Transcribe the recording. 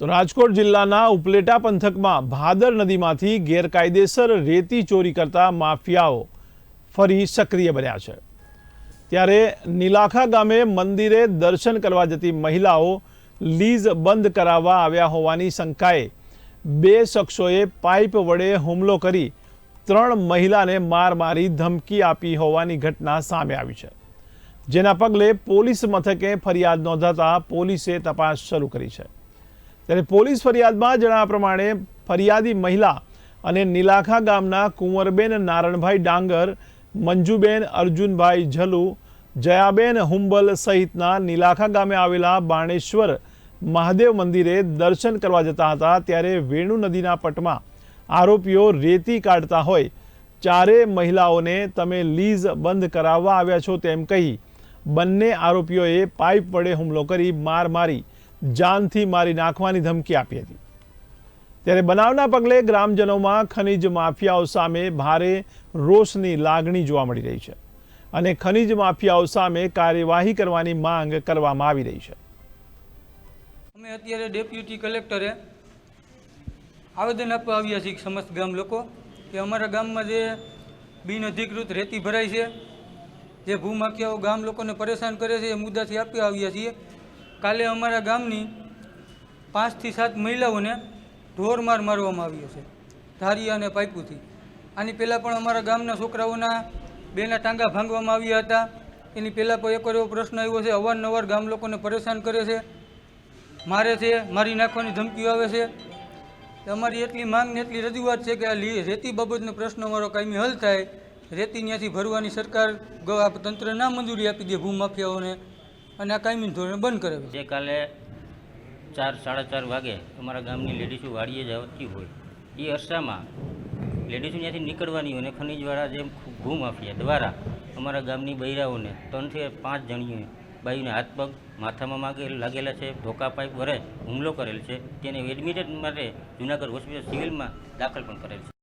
તો રાજકોટ જિલ્લાના ઉપલેટા પંથકમાં ભાદર નદીમાંથી ગેરકાયદેસર રેતી ચોરી કરતા માફિયાઓ ફરી સક્રિય બન્યા છે. ત્યારે નીલાખા ગામે મંદિરે દર્શન કરવા જતી મહિલાઓ લીઝ બંધ કરાવવા આવ્યા હોવાની શંકાએ બે શખ્સોએ પાઇપ વડે હુમલો કરી ત્રણ મહિલાને માર મારી ધમકી આપી હોવાની ઘટના સામે આવી છે. જેના પગલે પોલીસ મથકે ફરિયાદ નોંધાતા પોલીસે તપાસ શરૂ કરી છે. ત્યારે પોલીસ ફરિયાદમાં જણાવ્યા પ્રમાણે ફરિયાદી મહિલા અને નીલાખા ગામના કુંવરબેન નારણભાઈ ડાંગર, મંજુબેન અર્જુનભાઈ ઝલુ, જયાબેન હુંબલ સહિતના નીલાખા ગામે આવેલા બાણેશ્વર મહાદેવ મંદિરે દર્શન કરવા જતા હતા ત્યારે વેણુ નદીના પટમાં આરોપીઓ રેતી કાઢતા હોય, ચારે મહિલાઓને તમે લીઝ બંધ કરાવવા આવ્યા છો તેમ કહી બંને આરોપીઓએ પાઇપ વડે હુમલો કરી માર મારી જાનથી મારી નાખવાની ધમકી આપી હતી. ત્યારે બનાવના પગલે ગ્રામજનોમાં ખનિજ માફિયાઓ સામે ભારે રોષની લાગણી જોવા મળી રહી છે અને ખનિજ માફિયાઓ સામે કાર્યવાહી કરવાની માંગ કરવામાં આવી રહી છે. અમે અત્યારે ડેપ્યુટી કલેક્ટરે આવેદન આપવા આવ્યા છીએ સમસ્ત ગામ લોકો કે અમારા ગામમાં જે બિનઅધિકૃત રેતી ભરાય છે, જે ભૂમાફિયાઓ ગામ લોકોને પરેશાન કરે છે, એ મુદ્દાથી આપી આવ્યા છીએ. કાલે અમારા ગામની પાંચથી સાત મહિલાઓને ઢોરમાર મારવામાં આવ્યો છે, ધારિયા અને પાઇપુથી. આની પહેલાં પણ અમારા ગામના છોકરાઓના બેના ટાંગા ભાંગવામાં આવ્યા હતા. એની પહેલાં પણ એક એવો પ્રશ્ન આવ્યો છે, અવારનવાર ગામ લોકોને પરેશાન કરે છે, મારે છે, મારી નાખવાની ધમકીઓ આવે છે. અમારી એટલી માંગ ને એટલી રજૂઆત છે કે આ રેતી બાબતનો પ્રશ્ન અમારો કાયમી હલ થાય. રેતી ત્યાંથી ભરવાની સરકાર તંત્ર ના મંજૂરી આપી દે ભૂમાફિયાઓને અને આ કાયમી ધોરણે બંધ કરે જે કાલે ચાર, સાડા ચાર વાગે અમારા ગામની લેડીઝો વાડીએ જતી હોય. એ અરસામાં લેડીઝો ત્યાંથી નીકળવાની હોય અને ખનીજવાળા જે ભૂમાફિયા દ્વારા અમારા ગામની બૈરાઓને ત્રણથી પાંચ જણીઓએ બાઈઓને હાથ પગ માથામાં માગે, લાગેલા છે ધોકા પાઇપ વરે હુમલો કરેલ છે. તેને એડમિટેડ માટે જુનાગઢ હોસ્પિટલ સિવિલમાં દાખલ પણ કરેલ છે.